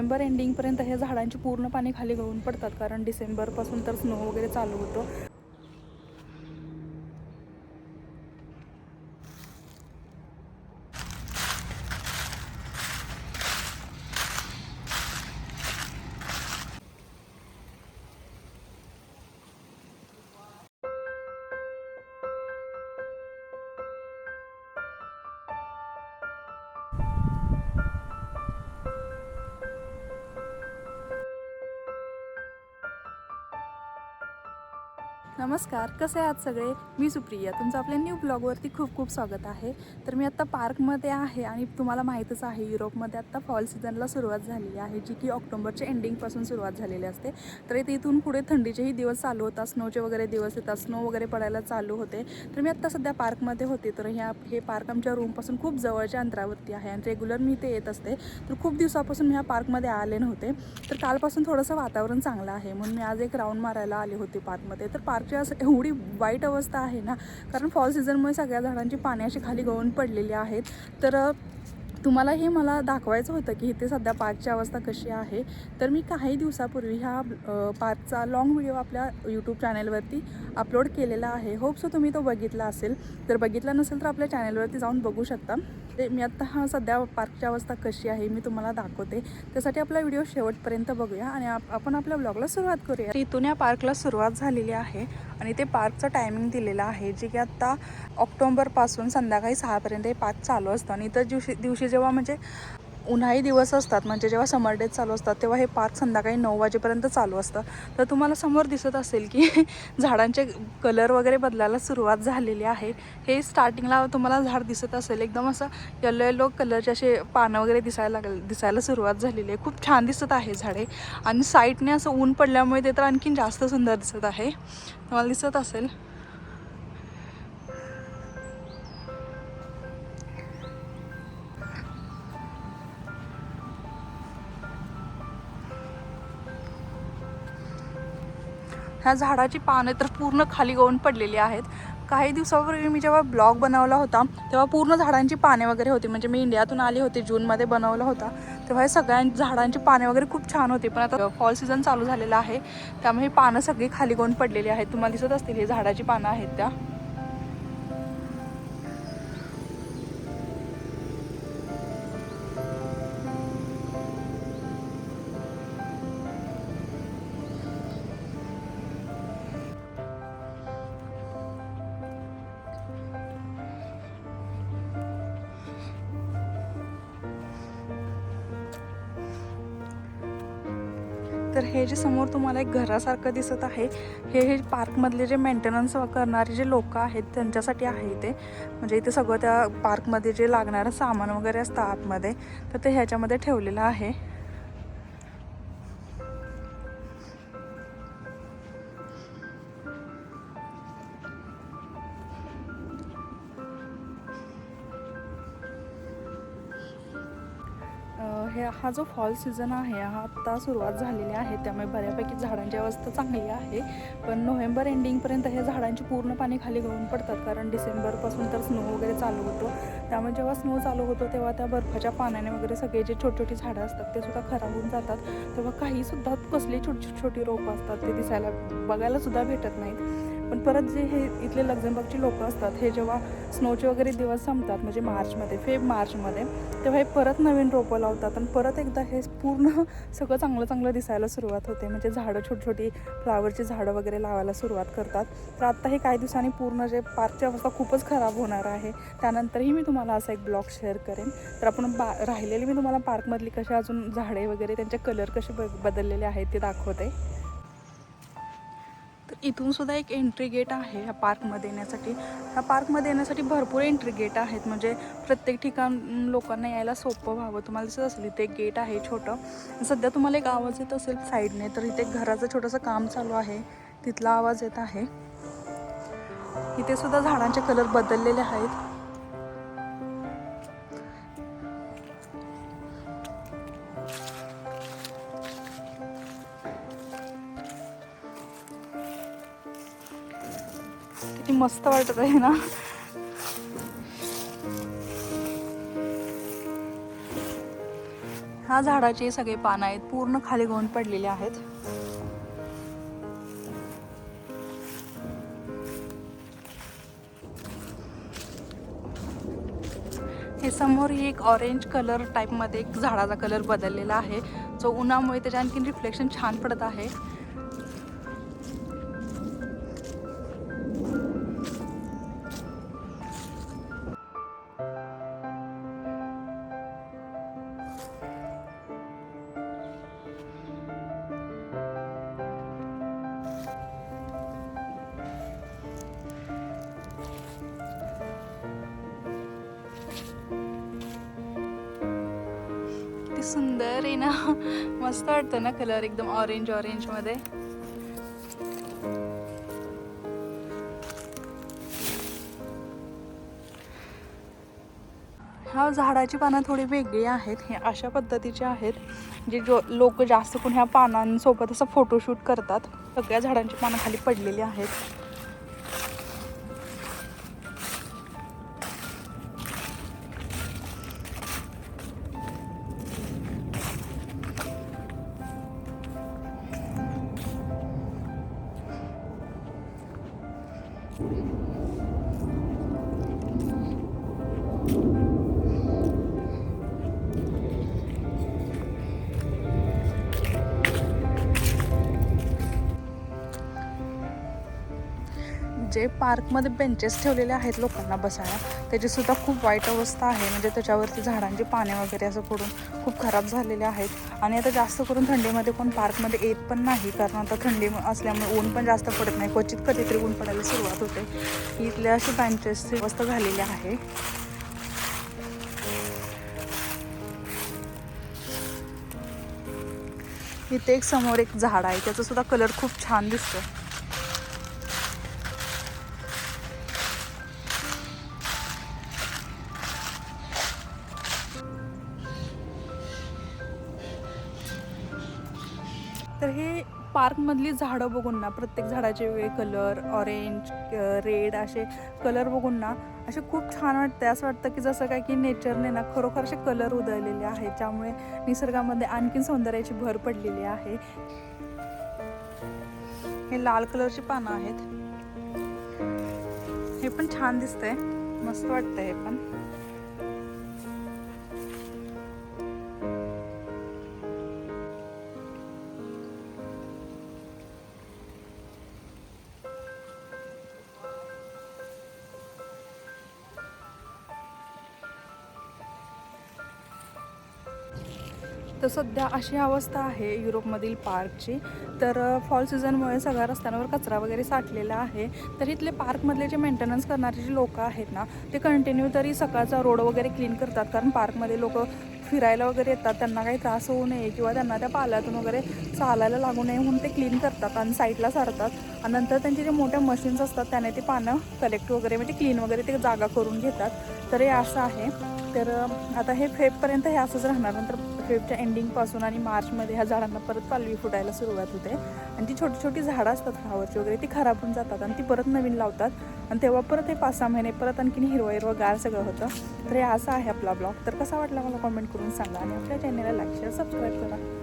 November एंडिंगपर्यंत हे झाडांची पूर्ण पाणी खाली गळून पडतात. कारण डिसेंबरपासून तर स्नो वगैरे चालू होतो. नमस्कार कसे आहात सगळे? मी सुप्रिया. तुमचं आपल्या न्यू ब्लॉगवरती खूप खूप स्वागत आहे. तर मी आत्ता पार्कमध्ये आहे आणि तुम्हाला माहीतच आहे युरोपमध्ये आत्ता फॉल सीझनला सुरुवात झालेली आहे जी की ऑक्टोबरच्या एंडिंगपासून सुरुवात झालेली असते. तर इथे इथून पुढे थंडीचेही दिवस चालू होतात स्नोचे वगैरे दिवस येतात स्नो वगैरे पडायला चालू होते. तर मी आत्ता सध्या पार्कमध्ये होते. तर ह्या हे पार्क आमच्या रूमपासून खूप जवळच्या अंतरावरती आहे आणि रेग्युलर मी इथे येत असते. तर खूप दिवसापासून मी ह्या पार्कमध्ये आले नव्हते. तर कालपासून थोडंसं वातावरण चांगलं आहे म्हणून मी आज एक राऊंड मारायला आले होते पार्कमध्ये. तर पार्क झाडांची असं एवढी वाईट अवस्था आहे ना कारण फॉल सीझनमुळे सगळ्या झाडांची पाण्याची खाली गळून पडलेली आहेत. तर तुम्हाला हे मला दाखवायचं होतं की इथे सध्या पार्कची अवस्था कशी आहे. तर मी काही दिवसापूर्वी ह्या पार्कचा लाँग व्हिडिओ आपल्या यूट्यूब चॅनलवरती अपलोड केलेला आहे. होप सो तुम्ही तो बघितला असेल. तर बघितला नसेल तर आपल्या चॅनलवरती जाऊन बघू शकता. ते मी आत्ता हा सध्या पार्कची अवस्था कशी आहे मी तुम्हाला दाखवते. त्यासाठी आपला व्हिडिओ शेवटपर्यंत बघूया आणि आपण आपल्या ब्लॉगला सुरुवात करूया. इथून या पार्कला सुरुवात झालेली आहे. आणि ते पार्कचं टायमिंग दिलेलं आहे जे की आत्ता ऑक्टोंबरपासून संध्याकाळी सहापर्यंत हे पार्क चालू असतं. आणि इतर दिवशी दिवशी जेव्हा म्हणजे उन्हाळी दिवस असतात म्हणजे जेव्हा समर डेज चालू असतात तेव्हा हे पार्क संध्याकाळी नऊ वाजेपर्यंत चालू असतं. तर तुम्हाला समोर दिसत असेल की झाडांचे कलर वगैरे बदलायला सुरुवात झालेली आहे. हे स्टार्टिंगला तुम्हाला झाड दिसत असेल एकदम असं येलो येलो कलरचे असे पानं वगैरे दिसायला लागल दिसायला सुरुवात झालेली आहे. खूप छान दिसत आहे झाडे. आणि साईडने असं ऊन पडल्यामुळे ते तर आणखीन जास्त सुंदर दिसत आहे. तुम्हाला दिसत असेल. ह्या झाडाची पानं तर पूर्ण खाली गळून पडलेली आहेत. काही दिवसापूर्वी मी जेव्हा ब्लॉग बनवला होता तेव्हा पूर्ण झाडांची पाने वगैरे होती. म्हणजे मी इंडियातून आली होती जूनमध्ये बनवला होता. तेव्हा हे सगळ्या झाडांची पाने वगैरे खूप छान होती. पण आता फॉल सीझन चालू झालेला आहे. त्यामुळे ही पानं सगळी खाली गळून पडलेली आहेत. तुम्हाला दिसत असतील ही झाडाची पानं आहेत त्या. तर हे जे समोर तुम्हाला एक घरासारखं दिसत आहे हे हे पार्कमधले जे मेंटेनन्स करणारे जे लोक आहेत त्यांच्यासाठी आहे इथे. म्हणजे इथे सगळं त्या पार्कमध्ये जे लागणारं सामान वगैरे असतं आतमध्ये तर ते ह्याच्यामध्ये ठेवलेलं आहे. हे हा जो फॉल सीझन आहे हा आत्ता सुरुवात झालेली आहे. त्यामुळे बऱ्यापैकी झाडांची अवस्था चांगली आहे. पण नोव्हेंबर एंडिंगपर्यंत हे झाडांची पूर्ण पाणी खाली गळून पडतात. कारण डिसेंबरपासून तर स्नो वगैरे चालू होतो. त्यामुळे जेव्हा स्नो चालू होतो तेव्हा त्या बर्फाच्या पाण्याने वगैरे सगळे जे छोटी छोटी झाडं असतात ते सुद्धा खराब होऊन जातात. तेव्हा काहीसुद्धा कसली छोटी छोटी छोटी रोपं असतात ते दिसायला बघायलासुद्धा भेटत नाहीत. पण परत जे हे इथले लक्झमबर्गची लोकं असतात हे जेव्हा स्नोचे वगैरे दिवस संपतात म्हणजे मार्चमध्ये फेब मार्चमध्ये तेव्हा हे परत नवीन रोपं लावतात आणि परत एकदा हे पूर्ण सगळं चांगलं चांगलं दिसायला सुरुवात होते. म्हणजे झाडं छोटी छोटी फ्लावरची झाडं वगैरे लावायला सुरुवात करतात. तर आत्ता हे काही दिवसांनी पूर्ण जे पार्कची अवस्था खूपच खराब होणार आहे. त्यानंतरही मी तुम्हाला असा एक ब्लॉग शेअर करेन. तर आपण बा राहिलेली मी तुम्हाला पार्कमधली कशी अजून झाडे वगैरे त्यांचे कलर कसे ब बदललेले आहेत ते दाखवते. इथून सुद्धा एक एंट्री गेट आहे ह्या पार्कमध्ये येण्यासाठी. ह्या पार्कमध्ये येण्यासाठी भरपूर एंट्री गेट आहेत. म्हणजे प्रत्येक ठिकाण लोकांना यायला सोपं व्हावं. तुम्हाला दिसत असेल इथे एक गेट आहे छोटं. सध्या तुम्हाला एक आवाज येत असेल साईडने तर इथे एक घराचं छोटंसं काम चालू आहे. तिथला आवाज येत आहे. इथे सुद्धा झाडांचे कलर बदललेले आहेत. किती मस्त वाटत आहे ना. हा ह्या झाडाचे सगळे पानं आहेत पूर्ण खाली गळून पडलेले आहेत. हे समोर ही एक ऑरेंज कलर टाईपमध्ये एक झाडाचा कलर बदललेला आहे. जो उन्हामुळे त्याच्या आणखीन रिफ्लेक्शन छान पडत आहे. सुंदर आहे ना. मस्त वाटतं ना कलर एकदम ऑरेंज ऑरेंजमध्ये. हा झाडाची पानं थोडी वेगळी आहेत हे अशा पद्धतीचे आहेत जे जो लोक जास्त करून ह्या पानांसोबत असं फोटोशूट करतात. सगळ्या झाडांची पानं खाली पडलेली आहेत. 何? जे पार्कमध्ये बेंचेस ठेवलेले आहेत लोकांना बसायला त्याचीसुद्धा खूप वाईट अवस्था आहे. म्हणजे त्याच्यावरती झाडांची पाने वगैरे असं पडून खूप खराब झालेले आहेत. आणि आता जास्त करून थंडीमध्ये कोण पार्कमध्ये येत पण नाही कारण आता थंडी असल्यामुळे ऊन पण जास्त पडत नाही. क्वचित कधीतरी ऊन पडायला सुरुवात होते. इथल्या अशी बेंचेसची अवस्था झालेली आहे. इथे एक समोर एक झाड आहे. त्याचा सुद्धा कलर खूप छान दिसतो तर हे पार्कमधली झाडं बघून ना प्रत्येक झाडाचे वेगळे कलर ऑरेंज रेड असे कलर बघून ना असे खूप छान वाटते असं वाटतं की जसं काय की नेचरने ना खरोखर असे कलर उधळलेले आहेत ज्यामुळे निसर्गामध्ये आणखीन सौंदर्याची भर पडलेली आहे. हे लाल कलरची पानं आहेत. हे पण छान दिसतंय. मस्त वाटतंय हे पण. तर सध्या अशी अवस्था आहे युरोपमधील पार्कची. तर फॉल सीझनमुळे सगळ्या रस्त्यांवर कचरा वगैरे साठलेला आहे. तर इथले पार्कमधले जे मेंटेनन्स करणारे जे लोक आहेत ना ते कंटिन्यू तरी सकाळचा रोड वगैरे क्लीन करतात. कारण पार्कमध्ये लोक फिरायला वगैरे येतात. त्यांना काही त्रास होऊ नये किंवा त्यांना त्या पाल्यातून वगैरे चालायला लागू नये म्हणून ते क्लीन करतात आणि साईडला सारतात. आणि नंतर त्यांचे जे मोठ्या मशीन्स असतात त्याने ते पानं कलेक्ट वगैरे म्हणजे क्लीन वगैरे ते जागा करून घेतात. तर हे असं आहे. तर आता हे फेबपर्यंत हे असंच राहणार. नंतर फेबच्या एंडिंगपासून आणि मार्चमध्ये ह्या झाडांना परत पालवी फुटायला सुरुवात होते. आणि ती छोटी छोटी झाडं असतात फ्लावरची वगैरे ती खराब होऊन जातात आणि ती परत नवीन लावतात. आणि तेव्हा परत हे पाच सहा महिने परत आणखीन हिरवं हिरवं गार सगळं होतं. तर हे असं आहे आपला ब्लॉग. तर कसा वाटला मला कमेंट करून सांगा आणि आपल्या चॅनलला लाईक शेअर सबस्क्राईब करा.